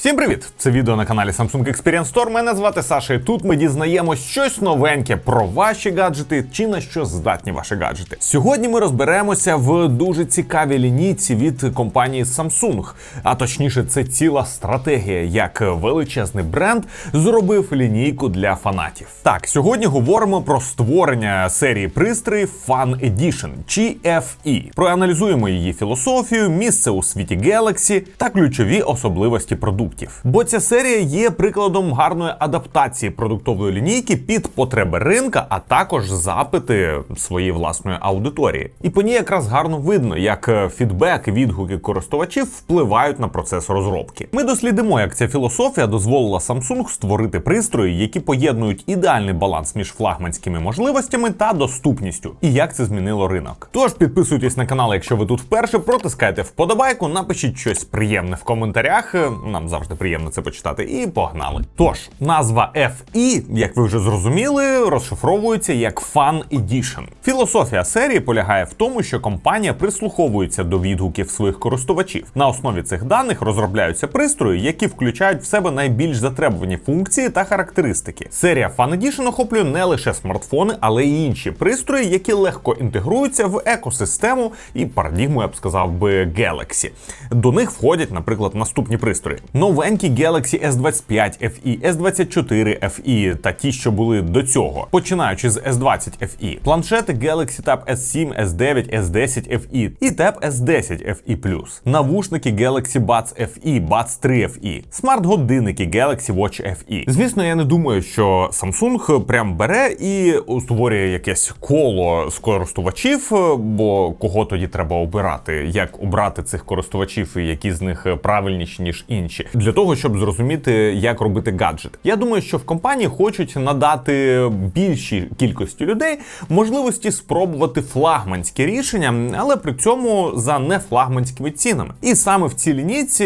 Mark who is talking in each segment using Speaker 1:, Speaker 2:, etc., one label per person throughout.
Speaker 1: Всім привіт! Це відео на каналі Samsung Experience Store. Мене звати Саша. І тут ми дізнаємось щось новеньке про ваші гаджети чи на що здатні ваші гаджети. Сьогодні ми розберемося в дуже цікавій лінійці від компанії Samsung. А точніше, це ціла стратегія, як величезний бренд зробив лінійку для фанатів. Так, сьогодні говоримо про створення серії пристроїв Fan Edition чи FE. Проаналізуємо її філософію, місце у світі Galaxy та ключові особливості продуктів. Бо ця серія є прикладом гарної адаптації продуктової лінійки під потреби ринка, а також запити своєї власної аудиторії. І по ній якраз гарно видно, як е, фідбек, відгуки користувачів впливають на процес розробки. Ми дослідимо, як ця філософія дозволила Samsung створити пристрої, які поєднують ідеальний баланс між флагманськими можливостями та доступністю, і як це змінило ринок. Тож підписуйтесь на канал, якщо ви тут вперше, протискайте вподобайку, напишіть щось приємне в коментарях. е, Нам завжди приємно це почитати. І погнали. Тож, назва FE, як ви вже зрозуміли, розшифровується як Fun Edition. Філософія серії полягає в тому, що компанія прислуховується до відгуків своїх користувачів. На основі цих даних розробляються пристрої, які включають в себе найбільш затребувані функції та характеристики. Серія Fun Edition охоплює не лише смартфони, але й інші пристрої, які легко інтегруються в екосистему і парадігму, я б сказав би, Galaxy. До них входять, наприклад, наступні пристрої: новенькі Galaxy S25 FE, S24 FE та ті, що були до цього, починаючи з S20 FE, планшети Galaxy Tab S7, S9, S10 FE і Tab S10 FE+, навушники Galaxy Buds FE, Buds 3 FE, смарт-годинники Galaxy Watch FE. Звісно, я не думаю, що Samsung прям бере і створює якесь коло з користувачів, бо кого тоді треба обирати, як обрати цих користувачів, і які з них правильніші ніж інші, для того, щоб зрозуміти, як робити гаджет. Я думаю, що в компанії хочуть надати більшій кількості людей можливості спробувати флагманські рішення, але при цьому за нефлагманськими цінами. І саме в цій лінійці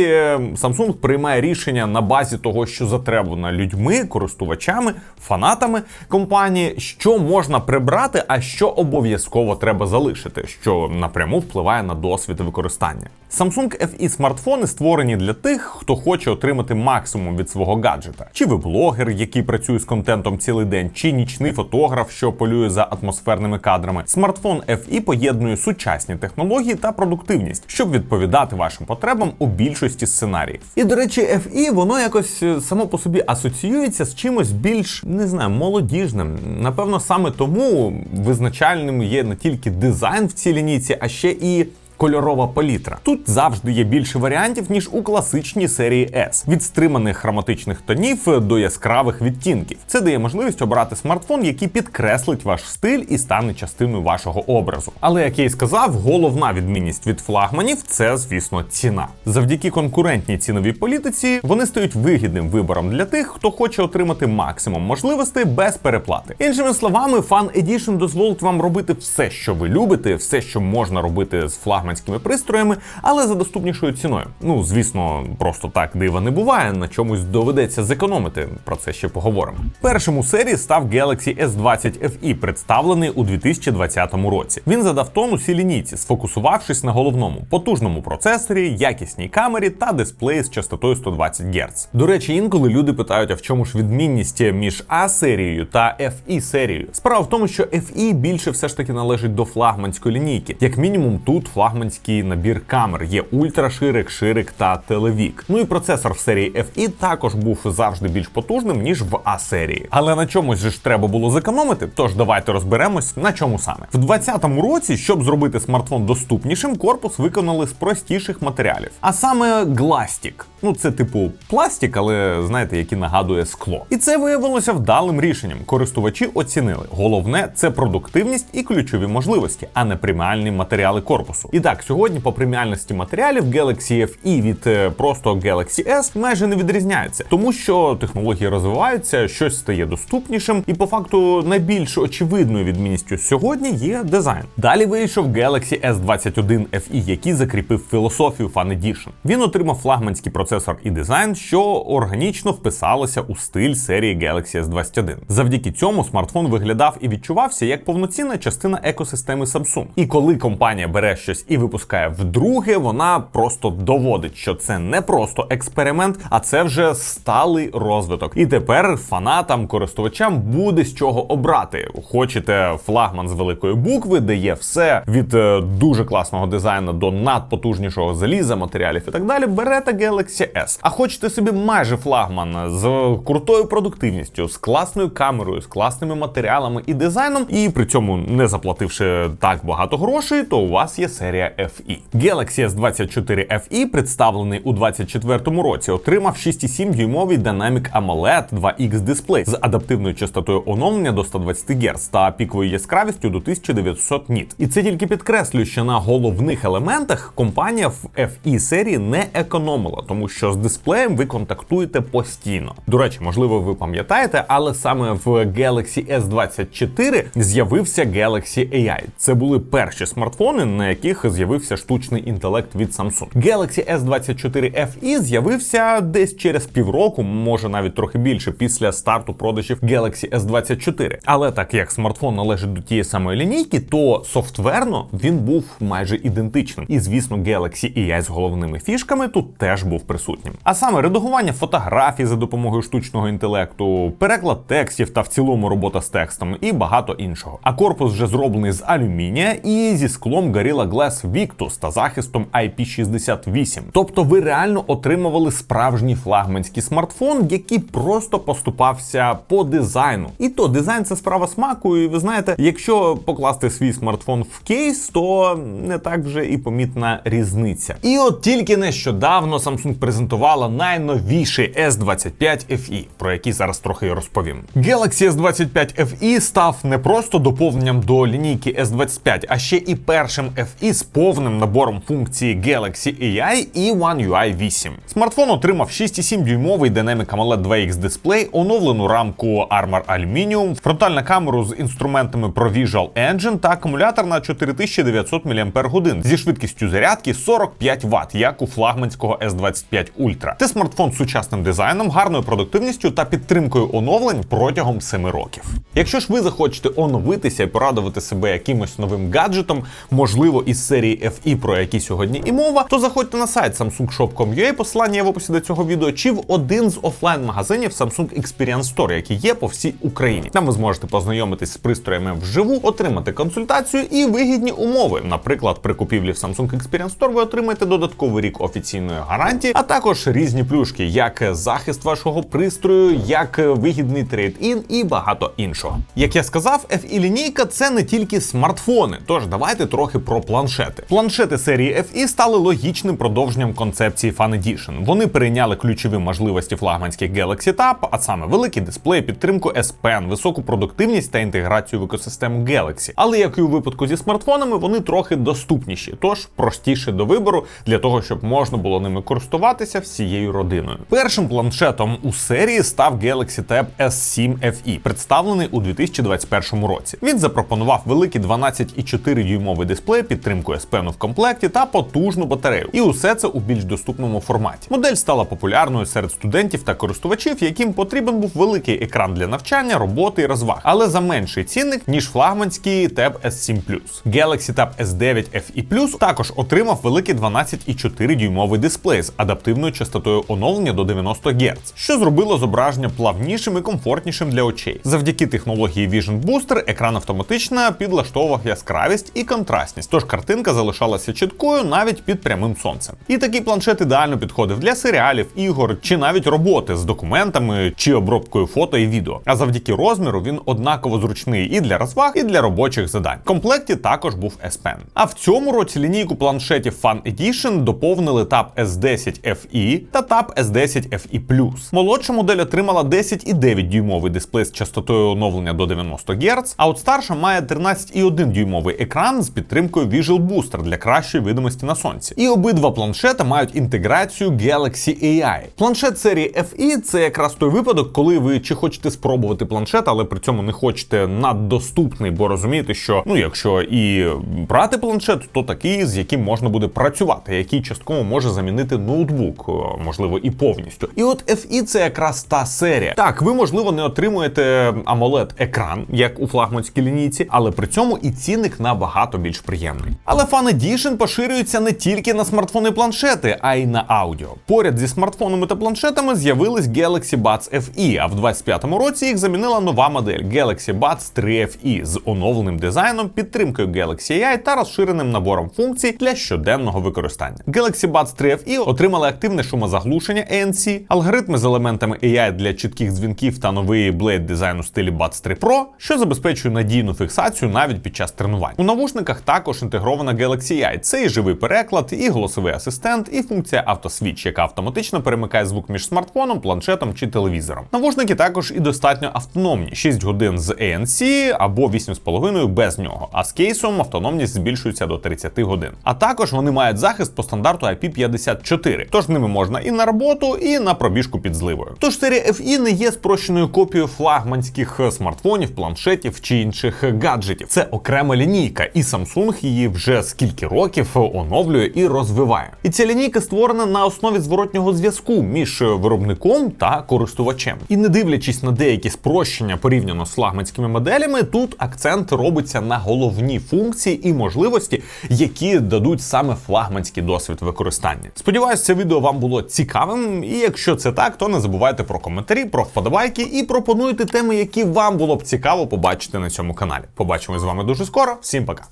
Speaker 1: Samsung приймає рішення на базі того, що затребувано людьми, користувачами, фанатами компанії, що можна прибрати, а що обов'язково треба залишити, що напряму впливає на досвід використання. Samsung FE смартфони створені для тих, хто хоче отримати максимум від свого гаджета. Чи ви блогер, який працює з контентом цілий день, чи нічний фотограф, що полює за атмосферними кадрами. Смартфон FE поєднує сучасні технології та продуктивність, щоб відповідати вашим потребам у більшості сценаріїв. І до речі, FE воно якось е, само по собі асоціюється з чимось більш не знаю, молодіжним. Напевно, саме тому визначальним є не тільки дизайн в цій лінійці, а ще і. Кольорова палітра. Тут завжди є більше варіантів, ніж у класичній серії S. від стриманих хроматичних тонів до яскравих відтінків. Це дає можливість обрати смартфон, який підкреслить ваш стиль і стане частиною вашого образу. Але як я й сказав, головна відмінність від флагманів це, звісно, ціна. Завдяки конкурентній ціновій політиці вони стають вигідним вибором для тих, хто хоче отримати максимум можливостей без переплати. Іншими словами, Fan Edition дозволить вам робити все, що ви любите, все, що можна робити з флагманів флагманськими пристроями, але за доступнішою ціною. Ну, звісно, просто так дива не буває. На чомусь доведеться зекономити. Про це ще поговоримо. Першим у серії став Galaxy S20 FE, представлений у 2020 році. Він задав тон усій лінійці, сфокусувавшись на головному потужному процесорі, якісній камері та дисплеї з частотою 120 Гц. До речі, інколи люди питають, а в чому ж відмінність між А серією та FE серією? Справа в тому, що FE більше все ж таки належить до флагманської лінійки. Як мінімум, тут флагман флагманський набір камер. Є ультраширик, ширик та телевік. Ну і процесор в серії FE також був завжди більш потужним, ніж в А серії. Але на чомусь ж треба було зекономити. Тож давайте розберемось, на чому саме. В 2020 році, щоб зробити смартфон доступнішим, корпус виконали з простіших матеріалів. А саме гластік. Ну, це типу пластик, але знаєте, який нагадує скло. І це виявилося вдалим рішенням. Користувачі оцінили. Головне це продуктивність і ключові можливості, а не преміальні матеріали корпусу. І так, сьогодні по преміальності матеріалів Galaxy FE від е, просто Galaxy S майже не відрізняється, тому що технології розвиваються, щось стає доступнішим, і по факту найбільш очевидною відмінністю сьогодні є дизайн. Далі вийшов Galaxy S21 FE, який закріпив філософію Fan Edition. Він отримав флагманський процесор і дизайн, що органічно вписалося у стиль серії Galaxy S21. Завдяки цьому смартфон виглядав і відчувався як повноцінна частина екосистеми Samsung. І коли компанія бере щось і випускає вдруге, вона просто доводить, що це не просто експеримент, а це вже сталий розвиток. І тепер фанатам, користувачам буде з чого обрати. Хочете флагман з великої букви, де є все від е, дуже класного дизайну до надпотужнішого заліза, матеріалів і так далі. Берете Galaxy S. А хочете собі майже флагман з крутою продуктивністю, з класною камерою, з класними матеріалами і дизайном, і при цьому не заплативши так багато грошей, то у вас є серія FE. Galaxy S24 FE, представлений у 2024 році, отримав 6,7 дюймовий Dynamic AMOLED 2X дисплей з адаптивною частотою оновлення до 120 Гц та піковою яскравістю до 1900 ніт. І це тільки підкреслює, що на головних елементах компанія в FE серії не економила, тому що з дисплеєм ви контактуєте постійно. До речі, можливо, ви пам'ятаєте, але саме в Galaxy S24 з'явився Galaxy AI. Це були перші смартфони, на яких з'явився штучний інтелект від Samsung. Galaxy S24 FE з'явився десь через півроку, може навіть трохи більше, після старту продажів Galaxy S24. Але так як смартфон належить до тієї самої лінійки, то софтверно він був майже ідентичним. І звісно, Galaxy AI з головними фішками тут теж був присутнім. А саме редагування фотографій за допомогою штучного інтелекту, переклад текстів та в цілому робота з текстом і багато іншого. А корпус вже зроблений з алюмінія і зі склом Gorilla Glass Victus та захистом IP68. Тобто ви реально отримували справжній флагманський смартфон, який просто поступався по дизайну. І то дизайн це справа смаку. І ви знаєте, якщо покласти свій смартфон в кейс, то не так вже і помітна різниця. І от тільки нещодавно Samsung презентувала найновіший S25 FE, про який зараз трохи розповім. Galaxy S25 FE став не просто доповненням до лінійки S25, а ще і першим FE з повним набором функцій Galaxy AI і One UI 8. Смартфон отримав 6,7 дюймовий Dynamic AMOLED 2X дисплей, оновлену рамку Armor Aluminium, фронтальну камеру з інструментами ProVisual Engine та акумулятор на 4900 мАч зі швидкістю зарядки 45 Вт, як у флагманського S25 Ultra. Це смартфон з сучасним дизайном, гарною продуктивністю та підтримкою оновлень протягом 7 років. Якщо ж ви захочете оновитися і порадувати себе якимось новим гаджетом, можливо, із серії FE, про які сьогодні і мова, то заходьте на сайт samsungshop.com.ua, посилання в описі до цього відео, чи в один з офлайн-магазинів Samsung Experience Store, які є по всій Україні. Там ви зможете познайомитись з пристроями вживу, отримати консультацію і вигідні умови. Наприклад, при купівлі в Samsung Experience Store ви отримаєте додатковий рік офіційної гарантії, а також різні плюшки, як захист вашого пристрою, як вигідний трейд-ін і багато іншого. Як я сказав, FE лінійка це не тільки смартфони. Тож давайте трохи про планшети. Планшети серії FE стали логічним продовженням концепції Fan Edition. Вони перейняли ключові можливості флагманських Galaxy Tab, а саме великий дисплей, підтримку S Pen, високу продуктивність та інтеграцію в екосистему Galaxy. Але як і у випадку зі смартфонами, вони трохи доступніші, тож простіше до вибору для того, щоб можна було ними користуватися всією родиною. Першим планшетом у серії став Galaxy Tab S7 FE, представлений у 2021 році. Він запропонував великий 12,4 дюймовий дисплей, підтримку S Pen в комплекті та потужну батарею. І усе це у більш доступному форматі. Модель стала популярною серед студентів та користувачів, яким потрібен був великий екран для навчання, роботи і розваг, але за менший цінник, ніж флагманський Tab S7 Galaxy Tab S9 FE також отримав великий 12,4 дюймовий дисплей з адаптивною частотою оновлення до 90 Гц, що зробило зображення плавнішим і комфортнішим для очей. Завдяки технології Vision Booster екран автоматично підлаштовував яскравість і контрастність, тож картинка залишалася чіткою навіть під прямим сонцем. І такий планшет ідеально підходив для серіалів, ігор чи навіть роботи з документами чи обробкою фото і відео. А завдяки розміру він однаково зручний і для розваг, і для робочих задань. В комплекті також був S Pen. А в цьому році лінійку планшетів Fan Edition доповнили Tab S10 FE та Tab S10 FE+. Молодша модель отримала 10,9 дюймовий дисплей з частотою оновлення до 90 Гц, а от старша має 13,1 дюймовий екран з підтримкою Visual Booster для кращої видимості на сонці. І обидва планшети мають інтеграцію Galaxy AI. Планшет серії FE це якраз той випадок, коли ви чи хочете спробувати планшет, але при цьому не хочете наддоступний, бо розумієте, що ну якщо і брати планшет, то такий, з яким можна буде працювати, який частково може замінити ноутбук, можливо, і повністю. І от FE це якраз та серія. Так, ви можливо не отримуєте amoled екран, як у флагманській лінійці, але при цьому і цінник набагато більш приємний. Але Fan Edition поширюється не тільки на смартфони планшети, а й на аудіо. Поряд зі смартфонами та планшетами з'явились Galaxy Buds FE, а в 25-му році їх замінила нова модель Galaxy Buds 3 FE з оновленим дизайном, підтримкою Galaxy AI та розширеним набором функцій для щоденного використання. Galaxy Buds 3 FE отримали активне шумозаглушення ANC, алгоритми з елементами AI для чітких дзвінків та новий Blade дизайн у стилі Buds 3 Pro, що забезпечує надійну фіксацію навіть під час тренувань. У навушниках також інтегрована Galaxy AI. Це і живий переклад, і голосовий асистент, і функція автосвіч, яка автоматично перемикає звук між смартфоном, планшетом чи телевізором. Навушники також і достатньо автономні: 6 годин з ANC або 8,5 без нього. А з кейсом автономність збільшується до 30 годин. А також вони мають захист по стандарту IP54, тож ними можна і на роботу, і на пробіжку під зливою. Тож серія FE не є спрощеною копією флагманських смартфонів, планшетів чи інших гаджетів. Це окрема лінійка, і Samsung її вже скільки років оновлює і розвиває. І ця лінійка створена на основі зворотнього зв'язку між виробником та користувачем. І не дивлячись на деякі спрощення порівняно з флагманськими моделями, тут акцент робиться на головні функції і можливості, які дадуть саме флагманський досвід використання. Сподіваюсь, це відео вам було цікавим. І якщо це так, то не забувайте про коментарі, про вподобайки і пропонуйте теми, які вам було б цікаво побачити на цьому каналі. Побачимось з вами дуже скоро. Всім пока.